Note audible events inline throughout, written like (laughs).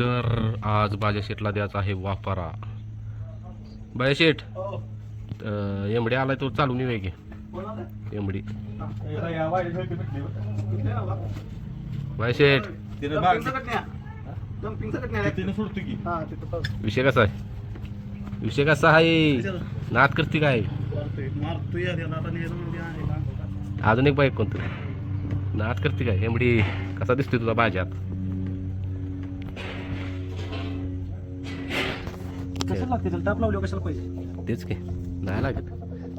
तर आज बाजा शेटला द्यायचा आहे वाफारा. बाया शेठ एमडी आलाय तो चालून येऊ की. एमडी. बाया शेठ. विषय कसा आहे? विषय कसा आहे? नाद करते काय? अजून एक बाईक कोणतं? नाद करते काय? एमडी कसा दिसतोय तुझा बाजात? कशाला लागते? त्याला ताप लावली कशाला पाहिजे? तेच की नाही लागत.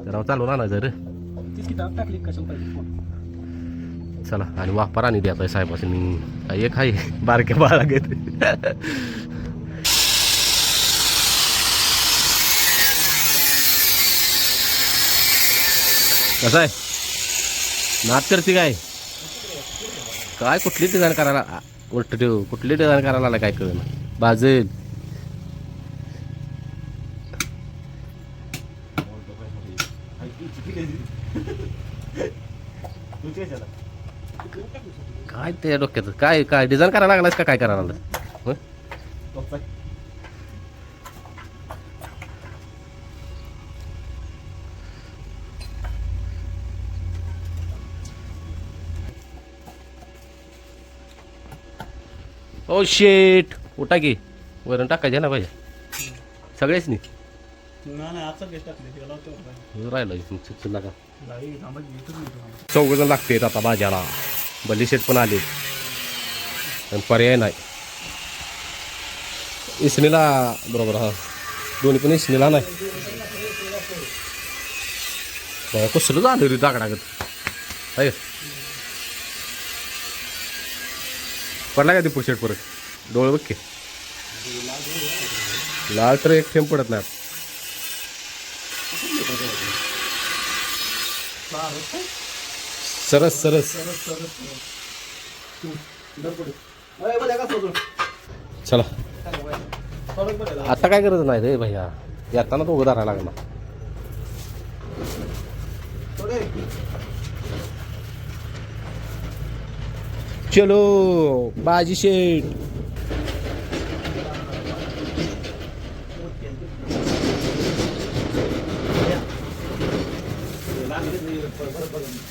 जरा जर. तीच की ताप टाकली कशाला पाहिजे? चला आणि वापर आणि साहेबासनी काय एक आहे बारक्या बाळा घेत कसं आहे? नाद करते काय? काय कुठली डिझाईन करायला आ, उलट ठेव कुठली डिझाईन करायला आला काय कळलं बाजल काय ते डोक्यात काय काय डिझाईन करायला लागलास का काय करायला लागलं हं? ओ शेट उठा की वरण टाकायचे ना पाहिजे सगळेच नाही लावतो राहिलं नका तो. चौघ जण लागतेत आता भाज्याला बलिशेत पण आले. पण पर्याय नाही. इसणीला बरोबर हा. दोन्ही पण इसणीला नाही. कसलं झालं रे दागडागत. आहे. पडला का दीपक शेट परत? डोळे बघ की. लाल तर एक थेंब पडत नाही. सरस सरस सरस. चला. आता काय करत नाही रे भैया. येताना तो उभा राहायला लागला चलो बाजी शेठ.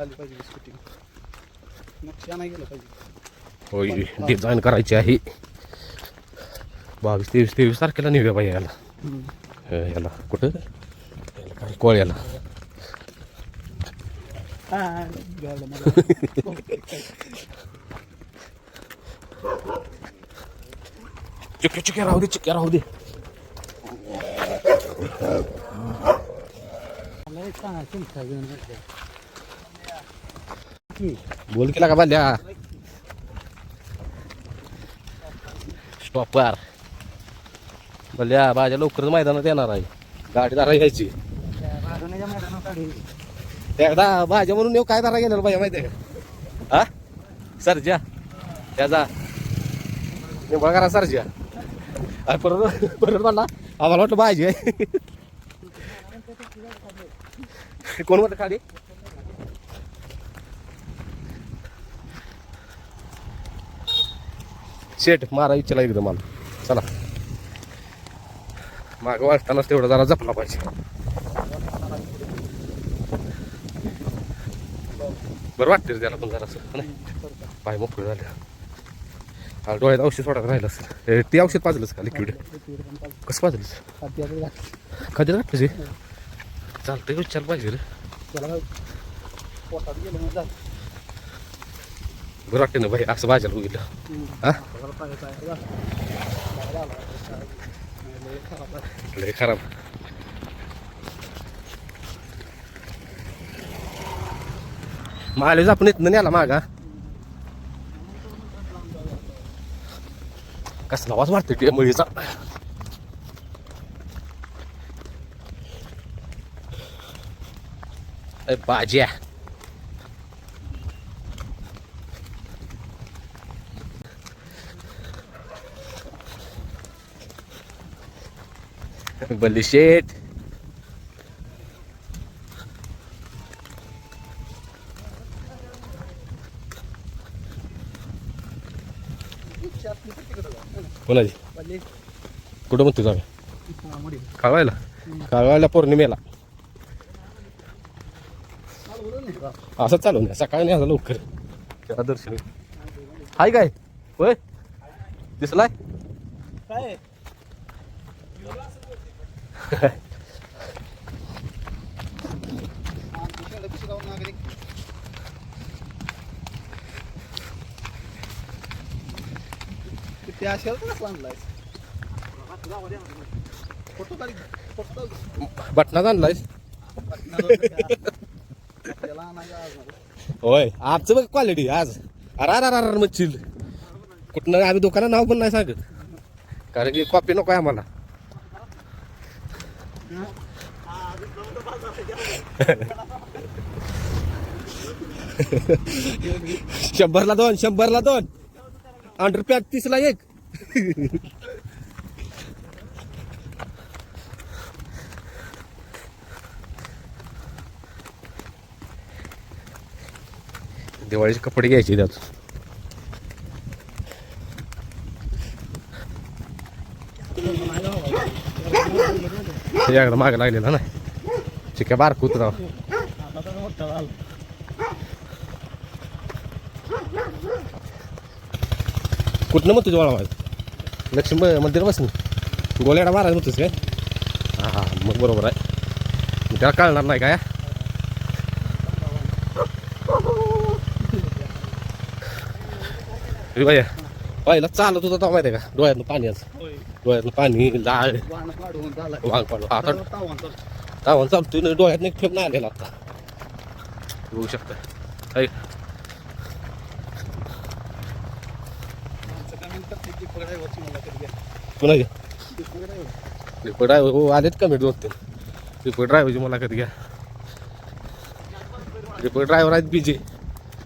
आली पाहिजे स्कूटी नक्षा नाही गेलं पाहिजे होय डिझाईन करायची आहे बावीस तेवीस तेवीस तारखेला निघूया बाई याला याला कुठं याला काय कोळ्याला चिक्या चिक्या राहू दे चिक्या राहू दे बोल केला का बाल्या स्टॉपर बल्या बाजा लवकरच मैदानात येणार आहे. गाडी दारा घ्यायची. त्या एकदा भाज्या म्हणून येऊ काय दारा घेणार पाहिजे माहिती आहे का? हा सरजा त्याचा निवळ करा सरजा अरे परत परत म्हणला आम्हाला वाटलं भाजी आहे. कोण म्हणतं खाली? शेट मारा इच्छा एकदम मला. चला. मागं वाटतानाच तेवढं जरा जपला पाहिजे. बरं वाटते रे त्याला पण जरासं नाही पाय मोफळ झाले. हा डोळ्यात औषध सोडायला राहिलं असेल. ते औषध पाजलंच का लिक्विड कसं पाजलंच त्याला कधी वाटतं चालतंय विचार पाहिजे रे. बरं वाटते ना भाई असं भाज्याला बघितलं हा? लय खराब. आपण इथनं न्याला मागा. कसला आवाज वाटतो ते मुलीचा? बाज्या. बल्ली शेट इच्छातली तर तिकडं जा. कोणाची. कुठं म्हणतो जाऊया हा, मडी. काळवायला. काळवायला पौर्णिमेला? असं चालू नाही सकाळी नाही आता लवकर. दर्शन हाय काय? होय? दिसलाय? काय आहे? आमची शेळं कशी लावून नागरिक? किती असेल तर कसला आणलाय फोटो काढ फोटो बटनाच आणलायस. होय आजचं बघ क्वालिटी आज. अरार अरे अरे कुठनं आम्ही दुकानात नाव पण नाही सांगत. कारण की कॉपी नको आहे आम्हाला. (laughs) शंभरला दोन शंभरला दोन. आठ पॅक तीसला एक. दिवाळीचे कपडे घ्यायचे त्यात. ते एकदा मागे लागलेला ना. चिक्या बारक कुत्रा. कुठनं मग तुझ्या वाळा लक्ष्मी मंदिर बसून गोल्याडा मारायचं म्हणतोस काय? हा हा मग बरोबर आहे. त्याला कळणार नाही काय? भैया बाया पहिला चालत होता तो माहिती आहे का? डोळ्यातनं पाणी आज होय. डोळ्यातनं पाणी लाळ. वांग पाडू आता तावण चालतोय ना डोळ्यात एक ठेप नाही आलेला आता बघू शकता ऐक कधी घ्या. रिपोर्ट ड्रायव्हर हो आलेत कमी दोन तीन रिपोर्ट ड्रायव्हरची मुलाखत घ्या रिपोर्ट ड्रायव्हर आहेत बिजी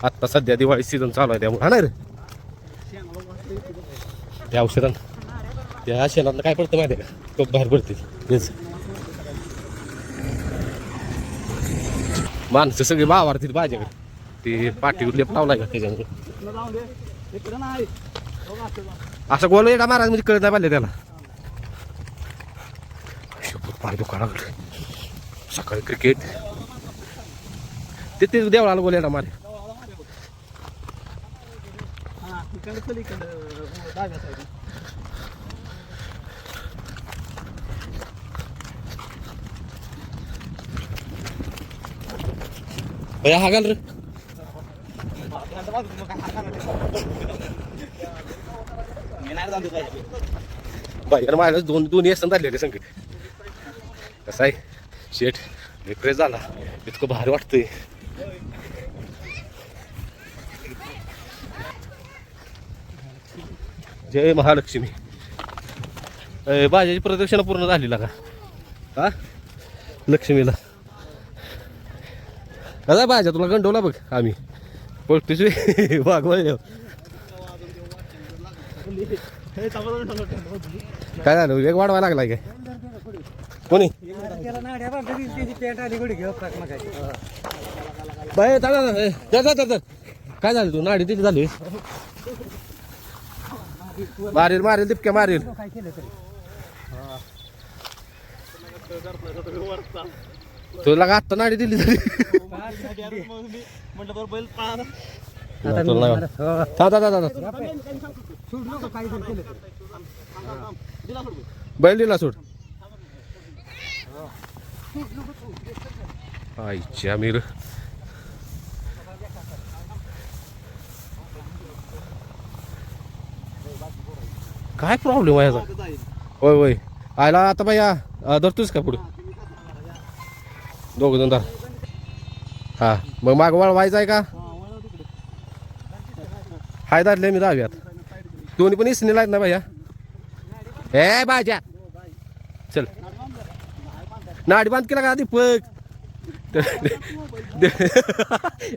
आत्ता सध्या दिवाळी सीझन चालू आहे त्यामुळे हा ना रे. त्या औषधां त्या शेणातनं काय पडतं माहिती आहे का? तो बाहेर पडते तेच माणसं सगळी भावार्थी माझ्याकडे. ते पाठीवर लेप लावलाय का त्याच्यामध्ये असं गोल येडा महाराज? म्हणजे कळत नाही पाहिजे त्याला. पाणी पाय सकाळी क्रिकेट ते ते देवळाला गोल येडा मारे. डाव्या हा घाल रे बाहेर मायला दोन दोन्ही असताना झालेले संकट कसं आहे शेट रिप्रेस झाला इतकं भारी वाटतंय जय महालक्ष्मी अय, बाजाची प्रदक्षिणा पूर्ण झालेला का हा लक्ष्मीला कसा पाहिजे तुला गंडवला बघ आम्ही. पळतोच वाघ वळल्यावर. काय झालं? वेग वाढवा लागलाय काय? कोणी? बाय दादा काय झालं तू? नाडी तिथे झाली. मारेल मारेल दिपक्या मारेल. तुला आत्ता नाडी दिली तरी? म्हटलं बरं बैल पळाला नाही, तुला नाही वाटत. थांब, थांब, थांब, थांब. बैल दिला सोड आईच्या मीर काय प्रॉब्लेम आहे याचा होय होय आयला आता भैया अं, धरतोस का पुढे दोघ जण धर हा. मग माग वळवायचा आहे का? हाय धरले मी दहाव्यात दोन्ही पण इसनेला आहेत ना भैया. ए बाजा चल. नाडी बांध केला का दीपक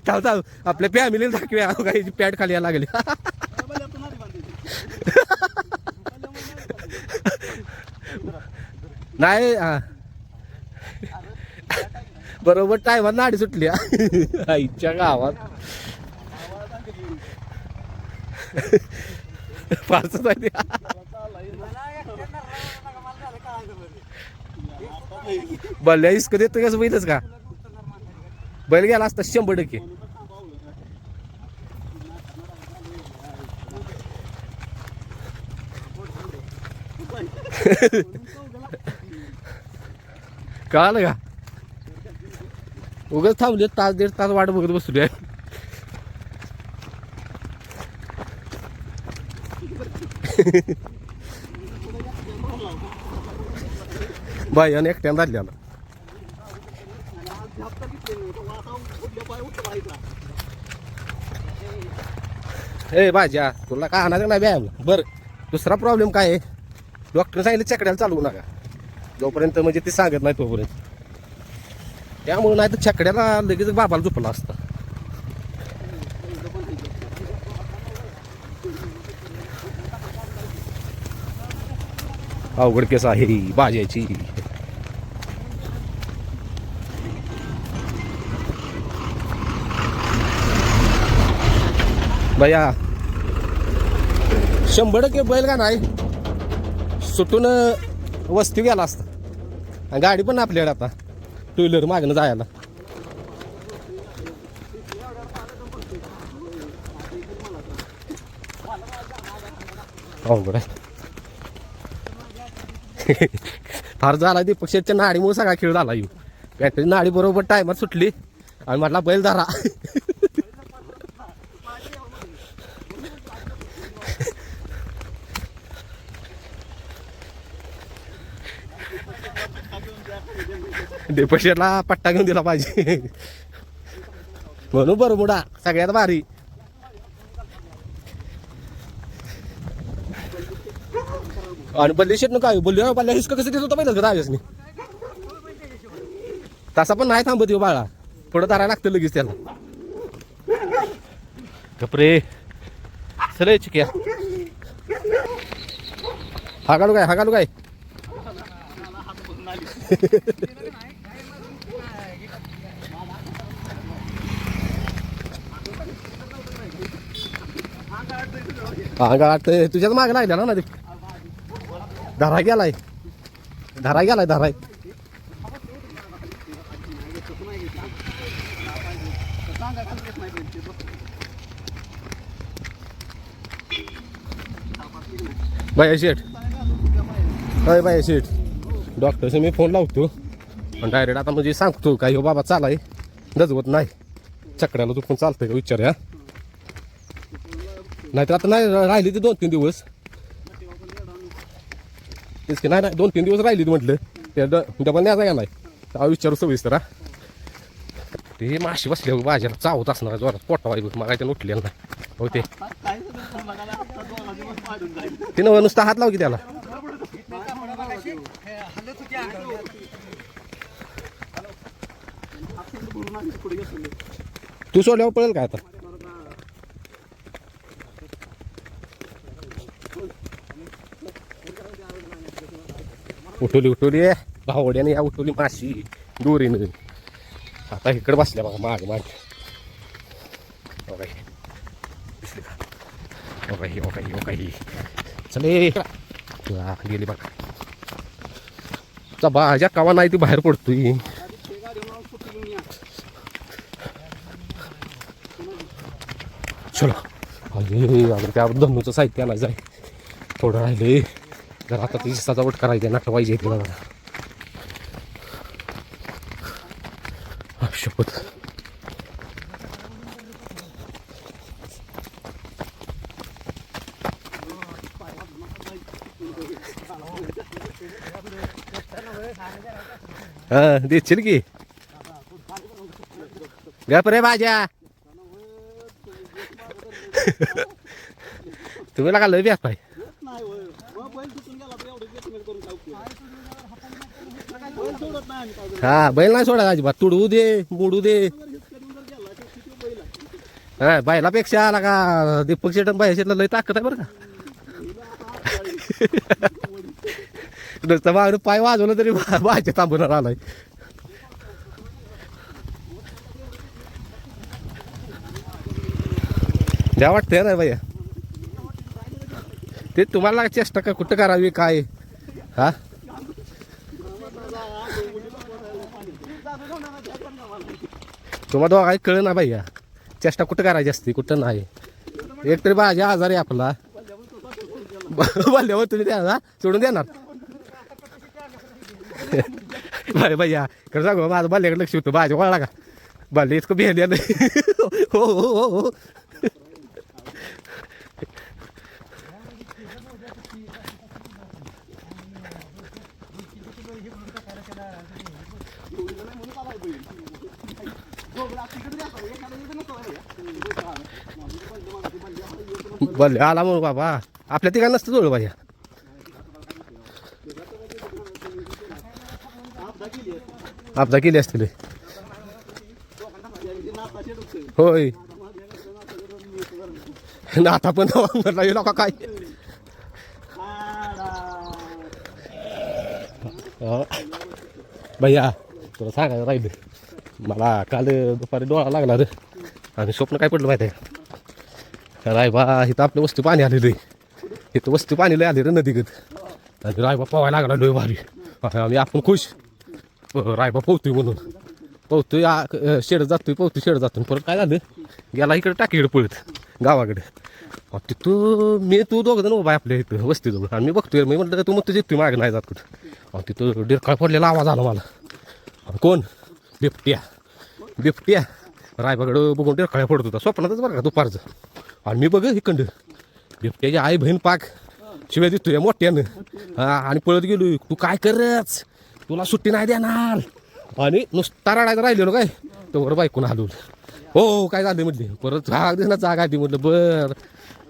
चाल चाल आपल्या फॅमिलीला दाखव्या. काही पॅट खाली यायला लागली. नाही हा. बरोबर टायमात नाडी सुटली आईच्या गावात. फारच आहे इसक देतो कसं बैलच का? बैल गेला असता शंभर टक्के. कळालं का? उगाच थांबले तास दीड तास वाट बघत बसले बाय आणि एकट्यानं धरल्याला ए भाज्या तुला काय आणायचं नाही व्यायाम? बरं दुसरा प्रॉब्लेम काय आहे? डॉक्टर सांगितलं चकड्याला चालवू नका. जोपर्यंत म्हणजे ते सांगत नाही तोपर्यंत. त्यामुळे नाही तर छकड्याला लगेच बाबाला झोपला असतं. अवघड केस आहे भाज्याची भैया शंभर टक्के बैल का नाही? सुटून वस्ती गेला असता. आणि गाडी पण आपल्याकडे आता. टू व्हीलर मागणं जायला. अवघड आहे. फार झाला दीपक शेटच्या नाडीमुळे सगळा खेळ झाला येऊ. बॅटरी नाडी बरोबर टायमात सुटली. आणि म्हटला बैल धरा. डेपशेटला पट्टा घेऊन दिला पाहिजे. म्हणून बरमुडा सगळ्यात भारी. आणि बल्ले शेट काय बोलले बल्ल्या हिसका कसं देत होता पहिलं दहाव्यासनी तसा पण नाही थांबत ह्यो बाळा. थोडं धरायला लागतं लगेच त्याला. कपरे सर चिक्या. हा घालू काय हा घालू काय? हा गाठ तुझ्याच मागे लागल्या ना ते धरा गेलाय. धरा गेलाय धराय. बाय शेठ. होय बाय शेठ. डॉक्टरशी मी फोन लावतो. पण डायरेक्ट आता म्हणजे सांगतो काय हो बाबा चालाय. दजवत नाही. चकड्याला दुखून चालतंय का विचार या नाहीतर आता नाही राहिली ते दोन तीन दिवस. तेच की नाही नाही दोन तीन दिवस राहिली ती म्हटलं. त्या डबल न्यायचा का नाही? विचारू सविस्तर हा. ते माशी बसले बाजारात चावत असणार जोरात पोटा वाईट मग त्यानं उठलेलं नाही. हो ते. तिनं नुसता हात लाव की त्याला. तू सोडल्यावर पळेल काय आता? उठवली उठवली. भावड्याने या उठवली माशी. दोरीनं. आता इकडे बसल्या बघा माग माग. हो दिसली का? हो काही हो चले गेली बघा. चा भाज्या कवा नाही ती बाहेर पडतोय. आणि अगं त्या धनुचं साहित्य आणायचं आहे. थोडं राहिले. जर आता ती सजावट करायची आहे नाटक पाहिजे तिला जरा हा, शपथ. हा देशील की? गप रे भाज्या. तुम्ही लागा लय व्याप आहे नाही होय. मग बैल सुटून गेला तर एवढं getting करून काय उपयोग? बैल सोडत नाही आम्ही काय जर हा बैल नाही सोडा अजिबात. तुडवू दे मोडू दे. हा बैलापेक्षा आला का दीपक शेटन बाहेर शेटला लय ताकद आहे बरं का. नुसतं मागणं पाय वाजवलं तरी बायच्या थांबवणार आलाय. द्या वाटतंय ना भैया. ते तुम्हाला चेष्टा का कुठं करावी काय? हा? तुम्हाला दोघा कळ ना भैया? चेष्टा कुठं करायची असते कुठं नाही? एक तरी भाजी आजारी आहे आपला. बोलल्यावर हो, तुम्ही द्या सोडून देणार. बाय भैया खरं सांगू माझं बाल्याकडे लक्ष होतं भाजी वळला का? बाल्य इतकं बिहेल हो हो हो हो. बोलले आला म्हणून बाबा. आपल्या तिघा नसतं जोडलं पाहिजे. आपदा केली असतील. होय. ना आता पण म्हणला येऊ नका काय? भैया तुला सांगायला राहिलं. मला काल दुपारी डोळा लागला रे. आणि स्वप्न काय पडलं माहिती आहे? रायबा इथं आपल्या वस्ती पाणी आलेलं आहे. इथं वस्ती पाणी लय आले रे नदीगत आणि रायबा पोवायला लागला डोळे भारी. आम्ही आपण खुश. रायबा पोहतोय म्हणून. पोहतोय शेड जातोय पोहतोय शेड जातोय. परत काय झालं? गेला इकडे टाकीकडे पळत गावाकडे. अहो, तिथं मी तू दोघं जण उभा आहे आपल्या इथं वस्तीजवळ. आणि मी बघतोय मी म्हटलं तू मग तुझे मागे नाही जात कुठं? अहो, तिथं डिरकाळ पडलेला आवाज आला मला. कोण? बिबट्या. बिबट्या. रायबाकडं बघून ते कळ्या पडत होता. स्वप्नातच बरं का दुपारचं आणि मी बघ इकडं बिबट्याची आई बहीण पाक. शिवाय दिसतोय मोठ्यानं. हा आणि पळत गेलो. तू काय करच? तुला सुट्टी नाही देणार. आणि नुसता रडायचं राहिलेलो काय? तर बायकून हलवलं. हो काय झालं म्हटली? परत जाग दे ना जागा ती म्हटलं बर.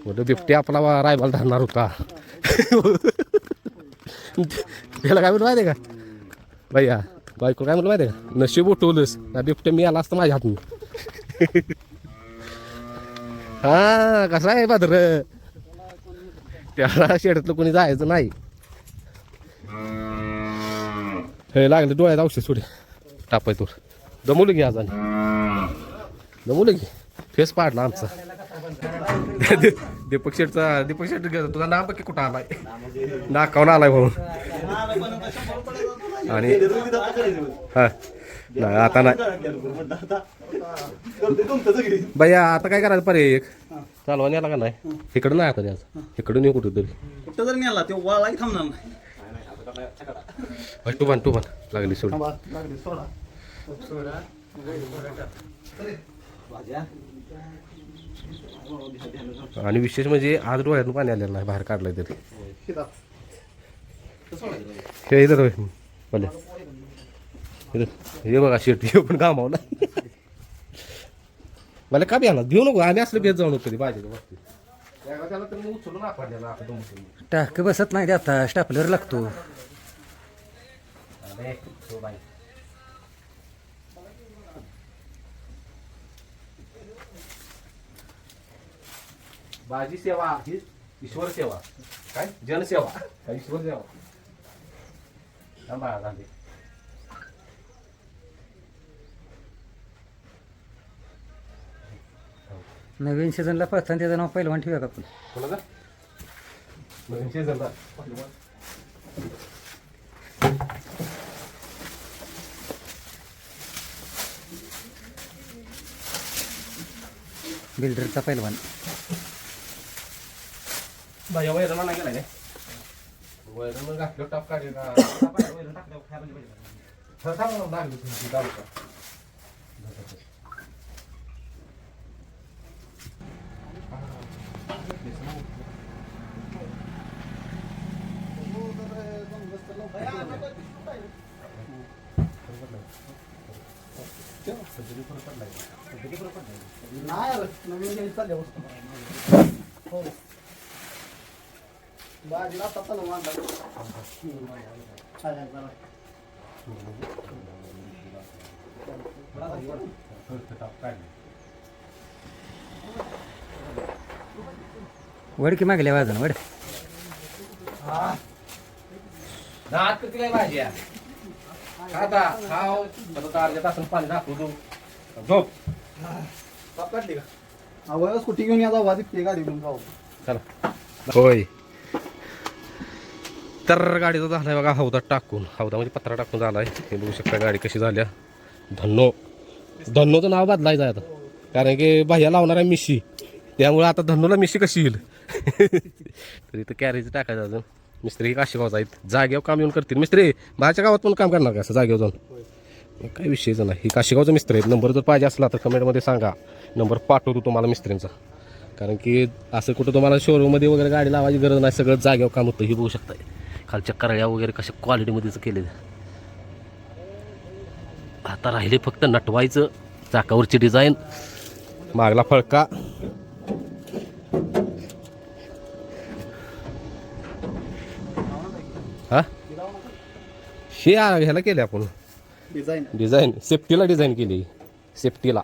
म्हटलं बिबट्या आपला वा- रायबाला धरणार होता. (laughs) त्याला काय म्हणलं माहिती का? भैया बायको काय म्हणलं माहिती का? नशीब उठवलंस. ना बिबट्या मी आला असता माझ्या हातून. (laughs) हा कसा आहे बादर त्याला शेडातलं कोणी जायचं नाही. हे लागलं डोळ्यात औषध सोडे. टापाय तो दमवलं की आज आणि. दमवलं की. फेस पाडला आमचा. (laughs) दीपक शेठचा दीपक शेठ तुझा नाव बघ कुठं आलाय? नाकावून आलाय म्हणून. आणि हा. नाही आता नाही. भैया आता काय करायचं पर्याय एक? चालवा नेला का नाही? इकडं नाही आता द्यायचं इकडून येऊ कुठं तरी. कुठं जर नेला ते वळला की थांबणार नाही. टू टू टुबान लागली सोड. लागली सोडा. आणि विशेष म्हणजे आज डोळ्यातून पाणी आलेलं नाही बाहेर काढलंय तरी. हे इथं भले हे बघा शेट हे पण कामावला. मला का बियाणार देऊ नको आम्ही असलं बेत जाऊ नको कधी पाहिजे टाक बसत नाही आता स्टापलर लागतो. बाजी सेवा ही ईश्वर सेवा. काय? जनसेवा काय ईश्वर सेवा. थांबा गांधी नवीन सीझनला पळताना त्याचं नाव पहिलवान ठेवूया का आपण. कोणाचा? नवीन season ला. बिल्डरचा पहिलवान भाई वैरण नाही गेला काय वैरण घातलं टाप काढली टाकल्यावर खायला पाहिजे हा, थांब ना, लागली तुमची दारू का. नाही अरे, नवीन घ्यायची चालली वस्तू. हो. भाजीला आता चालू वांदा. चालेल, चालेल. वड की मागल्या वाजन वड. दात किती काय भाजी? खाता खाव. आता अर्ध्या तासून पाणी दाखवू तू झोप. काढली का? स्कूटी घेऊन या जाऊ ते गाडी घेऊन जाऊ. चला. होय. तर गाडीचा झाला आहे बघा हौदा टाकून. हौदामध्ये पत्रा टाकून झाला आहे हे बघू शकता गाडी कशी झाल्या. धन्नो. धन्नोचं नाव बदलायचं आहे आता. कारण की बाह्या लावणार आहे मिशी. त्यामुळे आता धन्नोला मिशी कशी येईल? (laughs) तर इथं कॅरेज टाकायचं अजून. मिस्त्री काशीगावचा आहेत. जागेवर काम येऊन करतील. मिस्त्री बाहेरच्या गावात पण काम करणार का असं जागेवर जाऊन? काय विषयच नाही. ही काशीगावचा मिस्त्री आहेत. नंबर जर पाहिजे असला तर कमेंटमध्ये सांगा. नंबर पाठवतो तुम्हाला मिस्त्रींचा. कारण की असं कुठं तुम्हाला शोरूममध्ये वगैरे गाडी लावायची गरज नाही. सगळं जागेवर काम होतं. ही बघू शकता खालच्या करळ्या वगैरे कशा क्वालिटीमध्येच केले आता राहिले फक्त नटवायचं चाकावरची डिझाईन मागला फळका. हा? हे आ- ह्याला केले आपण. डिझाईन डिझाईन सेफ्टीला डिझाईन केली. सेफ्टीला